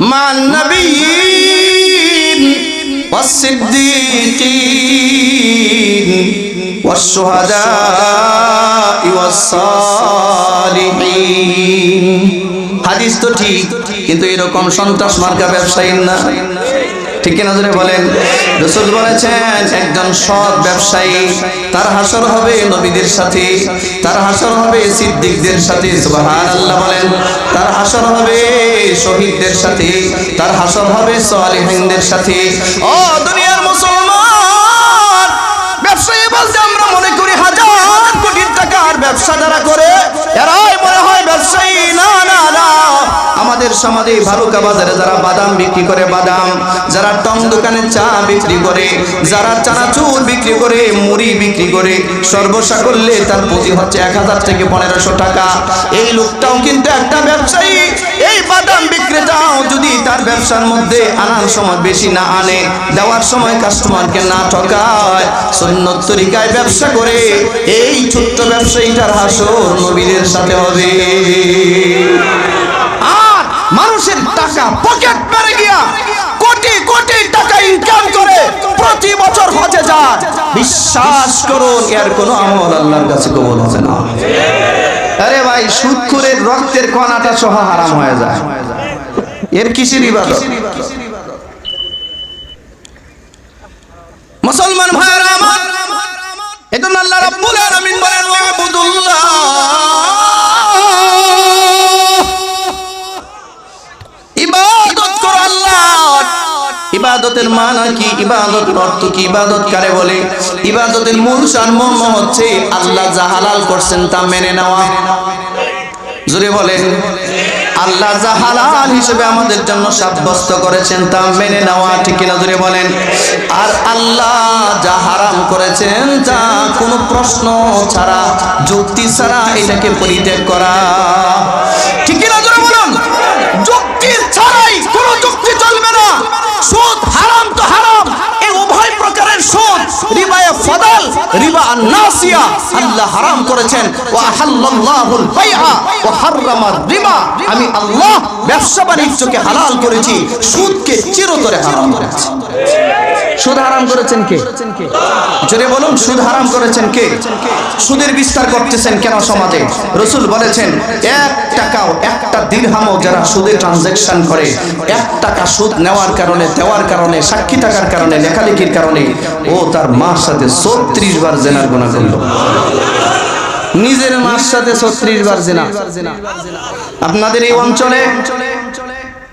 مع النبيين والصديقين والشهداء والصالحين হাদিস তো ঠিক কিন্তু এরকম সন্ত্রাস মার্কা ব্যবসায়ী না ঠিক কিনা বলেন? রসুল বলেছেন, একজন সৎ ব্যবসায়ী, তার হাসর হবে নবীদের সাথে, তার হাসর হবে সিদ্দিকদের সাথে সুবহান আল্লাহ বলেন। তার হাসর হবে শহীদদের সাথে, তার হাসর হবে সালেহিনদের সাথে। ও দুনিয়ার আমাদের সমাজে ভালুকা বাজারে যারা বাদাম বিক্রি করে বাদাম, যারা টং দোকানে চা বিক্রি করে, যারা চানাচুর বিক্রি করে, মুড়ি বিক্রি করে সর্বসা করলে তার পুঁজি হচ্ছে এক হাজার থেকে পনেরোশো টাকা। এই লোকটাও কিন্তু একটা ব্যবসায়ী। এই বাদাম বিক্রেতাও যদি তার ব্যবসার মধ্যে আনার সময় বেশি না আনে, দেওয়ার সময় কাস্টমারকে না ঠকায় সন্ন্যত তরিকায় ব্যবসা করে, এই ছোট্ট ব্যবসায়ীটার হাসর নবীদের সাথে হবে। পকেট মেরে গিয়া, কোটি কোটি টাকা ইনকাম করে প্রতি বছর হজে বিশ্বাস এর কোনো আমল আল্লাহর কাছে না। আরে ভাই রক্তের কণাটা হারাম হয়ে যায়। এর কিসের ইবাদত? মুসলমান ভাইরা আমার মানা কি ইবাদত অর্থ কি ইবাদত কারে বলে? ইবাদতের মূল সারমর্ম হচ্ছে আল্লাহ যা হালাল করছেন তা মেনে নেওয়া। জুড়ে বলেন, আল্লাহ যা হালাল হিসেবে আমাদের জন্য সাব্যস্ত করেছেন তা মেনে নেওয়া, ঠিক কিনা জুড়ে বলেন? আর আল্লাহ যা হারাম করেছেন তা কোনো প্রশ্ন ছাড়া, যুক্তি ছাড়া এটাকে পরিত্যাগ করা। ঠিক করেছেন। আমি আল্লাহ ব্যবসা বাণিজ্যকে হালাল করেছি সুদকে চিরতরে হারাম করেছি। সুদ হারাম করেছেন কে? জোরে বলুন সুদ হারাম করেছেন কে? সুদের বিস্তার করতেছেন কেন সমাজে? রসুল বলেছেন এক টাকাও একটা দিরহামও যারা সুদে ট্রানজ্যাকশন করে এক টাকা সুদ নেওয়ার কারণে দেওয়ার কারণে সাক্ষী থাকার কারণে লেখালেখির কারণে ও তার মার সাথে ছত্রিশ বার জেনার গুণা করল। নিজের মার সাথে ছত্রিশ বার জেনা। আপনাদের এই অঞ্চলে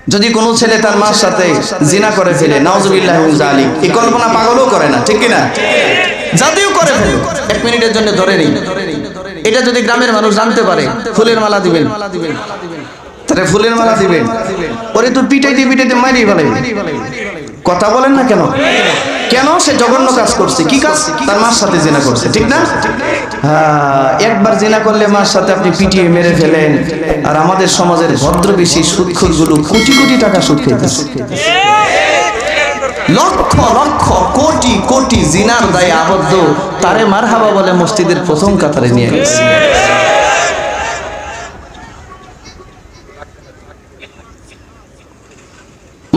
যদি কোনো ছেলে তার মার সাথে জিনা করে ফেলে নাউজুবিল্লাহ জালিক এই কল্পনা পাগলও করে না ঠিক কিনা? জাতিও করে ফেলে এক মিনিটের জন্য ধরে নেই এটা যদি গ্রামের মানুষ জানতে পারে ফুলের মালা দিবেন। তাহলে ফুলের মালা দিবেন। ওরে তো পিটাইতে পিটাইতে মারি ফেলে। কথা বলেন না কেন? কেন? সে জঘন্য কাজ করছে। কি কাজ? তার মার সাথে জেনা করছে ঠিক না। একবার জেনা করলে মার সাথে আপনি পিটিয়ে মেরে ফেলেন। আর আমাদের সমাজের ভদ্রবেশী গুলো কোটি কোটি টাকা সুদ খেতেছে। লক্ষ লক্ষ কোটি কোটি জিনার দায়ে আবদ্ধ, তারে মারহাবা বলে মসজিদের প্রথম কাতারে নিয়ে গেছে।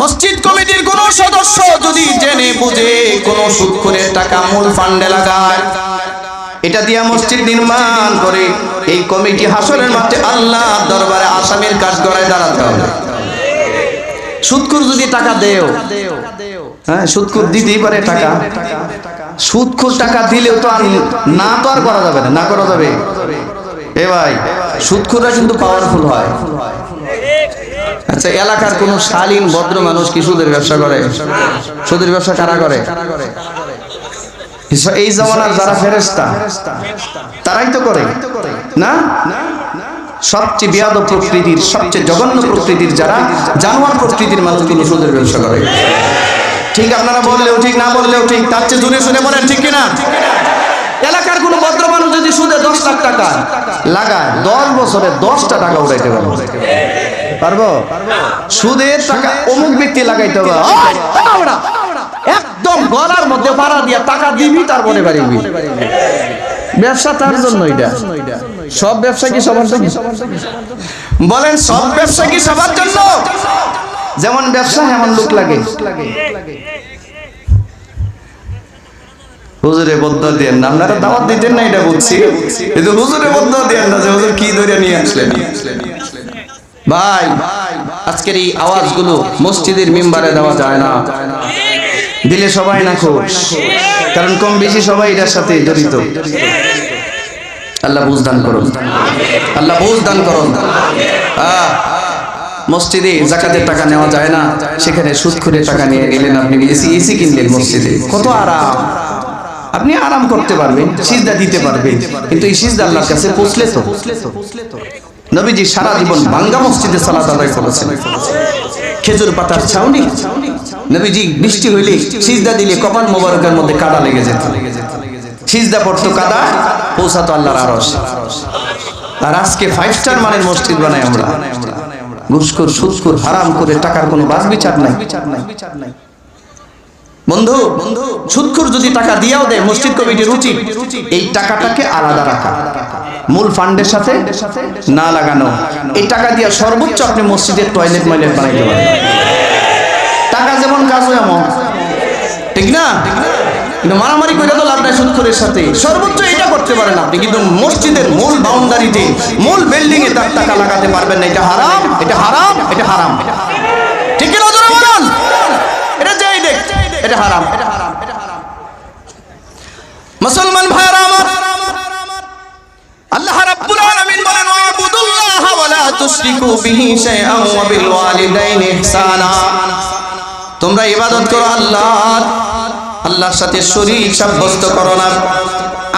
মসজিদ কমিটির কোন সদস্য যদি জেনে বুঝে কোন সুদ টাকা মূল ফান্ডে লাগায় এটা দিয়া মসজিদ নির্মাণ করে এই কমিটি হাসরের মাঠে আল্লাহ দরবারে আসামির কাজ করায় দাঁড়াতে হবে। সুদকুর যদি টাকা দেও হ্যাঁ সুদকুর দিতেই পারে টাকা। সুদকুর টাকা দিলেও তো আর না তো আর করা যাবে না না করা যাবে। এ ভাই সুদকুররা কিন্তু পাওয়ারফুল হয়। আচ্ছা এলাকার কোন শালীন, ভদ্র মানুষ কি সুদের ব্যবসা করে? সুদের ব্যবসা কারা করে? এই জমানার যারা ফেরেস্তা তারাই তো করে, না? সবচেয়ে বিয়াদ প্রকৃতির, সবচেয়ে জঘন্য প্রকৃতির যারা জানোয়ার প্রকৃতির মানুষগুলো সুদের ব্যবসা করে। ঠিক আপনারা বললেও ঠিক, না বললেও ঠিক, তার চেয়ে জুড়ে শুনে বলেন, ঠিক কিনা? এলাকার কোন ভদ্র মানুষ যদি সুদে দশ লাখ টাকা লাগায়, দশ বছরে দশটা টাকা উঠাইতে পারব। পারব? সুদের টাকা অমুক ব্যক্তি লাগাইতে হবে। একদম গলার মধ্যে পাড়া দিয়া টাকা দিবি তারপরে বাড়িবি ব্যবসা তার জন্য এটা। সব ব্যবসা কি সবার জন্য? বলেন সব ব্যবসা কি সবার জন্য? যেমন ব্যবসা এমন লোক লাগে। হুজুরে বদ্ধ দেন না। আপনারা দাওয়াত দিতেন না এটা বুঝছি। কিন্তু হুজুরে বদ্ধ দেন না যে হুজুর কি ধরে নিয়ে আসলেন? ভাই আজকের এই আওয়াজগুলো মসজিদের মেম্বারে দেওয়া যায় না। দিলে সবাই না খোশ। কারণ কম বেশি সবাই এটার সাথে জড়িত। আল্লাহ বুঝদান করুন। আল্লাহ বুঝদান করুন। আহ, মসজিদে জাকাতের টাকা নেওয়া যায় না। সেখানে সুদ করে টাকা নিয়ে গেলেন আপনি। এসি এসি কিনলেন মসজিদে। কত আরাম। আপনি আরাম করতে পারবেন সিজদা দিতে পারবেন। কিন্তু এই সিজদা আল্লাহর কাছে পৌঁছলে তো। নবীজি সারা জীবন বাঙ্গা মসজিদে সালাত আদায় করেছেন। খেজুর পাতার ছাউনি। নবীজি, বৃষ্টি হইলে সিজদা দিলে কপাল মোবারকের মধ্যে কাদা লেগে যেত। সিজদা পড়তো কাদা, পৌঁছাতো আল্লাহর আরশ। আর আজকে ফাইভ স্টার মানের মসজিদ বানাই আমরা। ঘুষখোর, সুদখোর, হারাম করে টাকার কোনো বাস বিচার নাই। বন্ধু বন্ধু সুদখোর যদি টাকা দিয়াও দেয়, মসজিদ কমিটির উচিত এই টাকাটাকে আলাদা রাখা। মূল ফান্ডের সাথে না লাগানো। এই টাকা দিয়া সর্বোচ্চ আপনি মসজিদের টয়লেট ময়লেট বানাইতে পারেন। টাকা যেমন কাজও এমন। ঠিক না? কিন্তু মারামারি করে তো লাভ নাই সুদখোরের সাথে। সর্বোচ্চ এটা করতে পারেন আপনি। কিন্তু মসজিদের মূল বাউন্ডারিতে, মূল বিল্ডিং এ তার টাকা লাগাতে পারবেন না। এটা হারাম এটা হারাম এটা হারাম। ঠিক নজরে বলুন? এটা যাই দেখ, এটা হারাম। এটা হারাম এটা হারাম মুসলমান ভাইরা আমার, আল্লাহ রাব্বুল আলামিন বলেন, ওয়াবুদুল্লাহ ওয়া লা তুশরিকু বিহি শাইআন ওয়া বিল ওয়ালিদাইনি ইহসানা। তোমরা ইবাদত করো আল্লাহর আল্লাহর সাথে শরীর সাব্যস্ত করো না।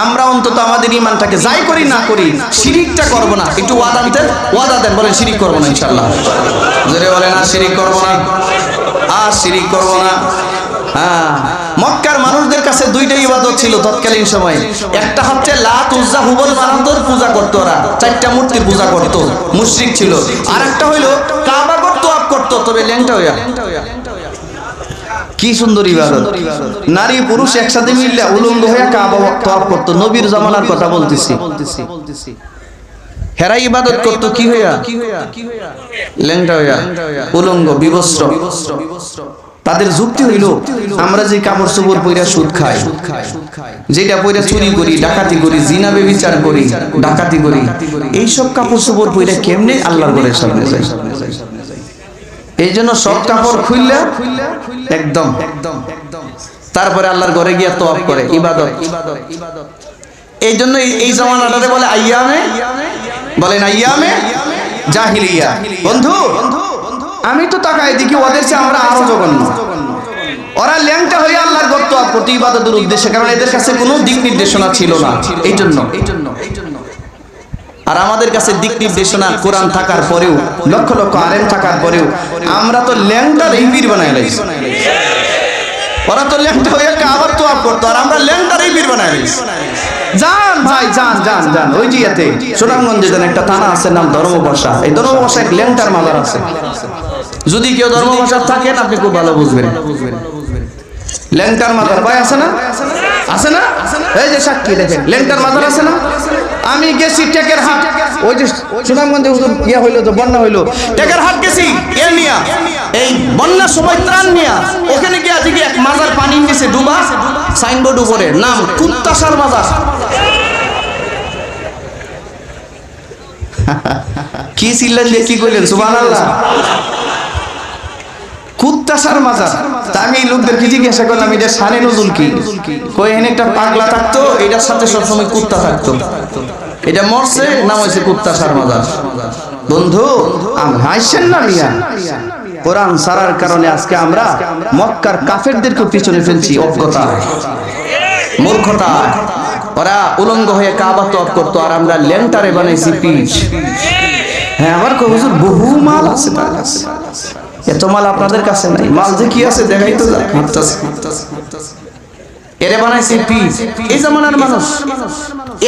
আমরা অন্তত আমাদের ইমানটাকে যাই করি না করি, শিরিকটা করব না। একটু ওয়াদা দিতেন, ওয়াদা দেন, বলেন শিরিক করব না ইনশাল্লাহ জোরে বলেন, আর শিরিক করব না, আর শিরিক করব না। হ্যাঁ মক্কার মানুষদের কাছে দুইটাই ইবাদত ছিল তৎকালীন সময়। একটা হচ্ছে লাত উজ্জা হুবল মানান্তর পূজা করতো ওরা, চারটা মূর্তির পূজা করতো, মুশরিক ছিল। আর একটা হইল কাবা করতো, আপ করতো, তবে ল্যাংটা হইয়া। কি সুন্দর ইবাদত নারী পুরুষ একসাথে মিললে উলঙ্গ হয়ে কাবা তওয়াফ করতো। নবীর জামানার কথা বলতেছি। হেরা ইবাদত করতো কি হইয়া? ল্যাংটা হইয়া? উলঙ্গ বিবস্ত্র। তাদের যুক্তি হইল আমরা যে কাপড় চোপড় পইরা সুদ খাই। যেটা পইরা চুরি করি ডাকাতি করি জিনা বেবিচার করি। ডাকাতি করি। এইসব কাপড় চোপড় পইরা কেমনে আল্লাহর ঘরের সামনে যায়? এই জন্য সব কাপড় খুললে একদম। তারপরে আল্লাহর ঘরে গিয়া তোয়াব করে ইবাদত। এই জন্য এই- জামানাটারে বলে আইয়ামে। বলেন আইয়ামে জাহিলিয়া। বন্ধু আমি তো তাকাই দেখি ওদের চেয়ে আমরা আরও জঘন্য। ওরা ল্যাংটা হয়ে আল্লাহর ঘর করতে ইবাদতের উদ্দেশ্যে কারণ এদের কাছে কোনো দিক নির্দেশনা ছিল না। এই জন্য। এই জন্য। আর আমাদের কাছে দিক নির্দেশনা কোরআন থাকার পরেও, লক্ষ লক্ষ আলেম থাকার পরেও, আমরা তো ল্যাংটার এই বীর লাইছি। ওরা তো ল্যাংটা হয়ে আবার তো আপ করতো, আর আমরা ল্যাংটার এই বানাই লাইছি। যান ভাই, যান যান যান, ওই জিয়াতে সুনামগঞ্জে যেন একটা থানা আছে, নাম ধর্মবর্ষা। এই ধর্মবর্ষা এক ল্যাংটার মাজার আছে। যদি কেউ ধর্মবর্ষা থাকেন, আপনি খুব ভালো বুঝবেন। ল্যাংটার মাজার ভাই আছে না? আছে না? এই যে সাক্ষী দেখেন ল্যাংটার মাজার আছে না? আমি গেছি টেকের হাট। ওই যে সুনামগঞ্জে হুজুর ইয়া হইল তো বন্যা হইল। টেকের হাট গেছি এ নিয়া। এই বন্যার সময় ত্রাণ নিয়া। ওখানে গিয়ে আজকে এক মাজার পানি নিচে ডুবা সাইনবোর্ড উপরে নাম কুত্তাসার মাজার। কি চিল্লেন দিয়ে কি কইলেন? সুবহানাল্লাহ। কুত্তাসার মাজার। তা আমি লোকদেরকে জিজ্ঞাসা করলাম, এটা সানে নজুল কি? কই এখানে একটা পাগলা থাকতো, এটার সাথে সবসময় কুত্তা থাকতো। এটা মরছে, নাম হয়েছে কুত্তাসার মাজার। বন্ধু হাসছেন না মিয়া। কোরআন সারার কারণে আজকে আমরা মক্কার কাফেরদেরকে পিছনে ফেলছি অজ্ঞতা মূর্খতা ওরা উলঙ্গ হয়ে কাবা তপ করতো, আর আমরা লেন্টারে বানাইছি পিচ। হ্যাঁ কই হুজুর, বহু মাল আছে, তার কাছে। এত মাল আপনাদের কাছে নাই। মাল যে কি আছে দেখাই তো এরে বানাইছে পিস এই জামানার মানুষ।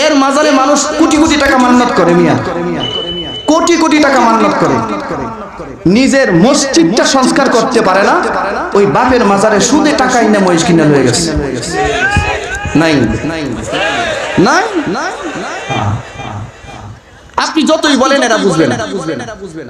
এর মাজারে মানুষ কোটি কোটি টাকা মান্নত করে মিয়া। কোটি কোটি টাকা মান্নত করে। নিজের মসজিদটা সংস্কার করতে পারে না। ওই বাপের মাজারে সুদে টাকা ইনে মহিষ কিনা হয়ে গেছে। নাই। নাই? আপনি যতই বলেন এরা বুঝবে না। লিল কাফিরিন।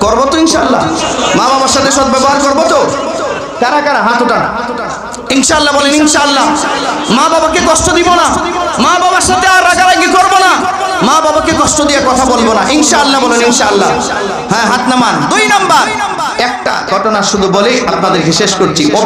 করব তো ইনশাল্লাহ। মা বাবার সাথে সদ্ব্যবহার করব তো? কারা কারা? হাত ওটা ইনশাল্লাহ বলেন, ইনশাল্লাহ। মা বাবাকে কষ্ট দিব না। মা বাবার সাথে আর রাগারাগি করব না। মা বাবাকে কষ্ট দিয়ে কথা বলব না। ইনশাআল্লাহ বলেন ইনশাআল্লাহ হ্যাঁ হাত নামান। দুই নাম্বার। একটা ঘটনা শুধু বলেই আপনাদেরকে শেষ করছি।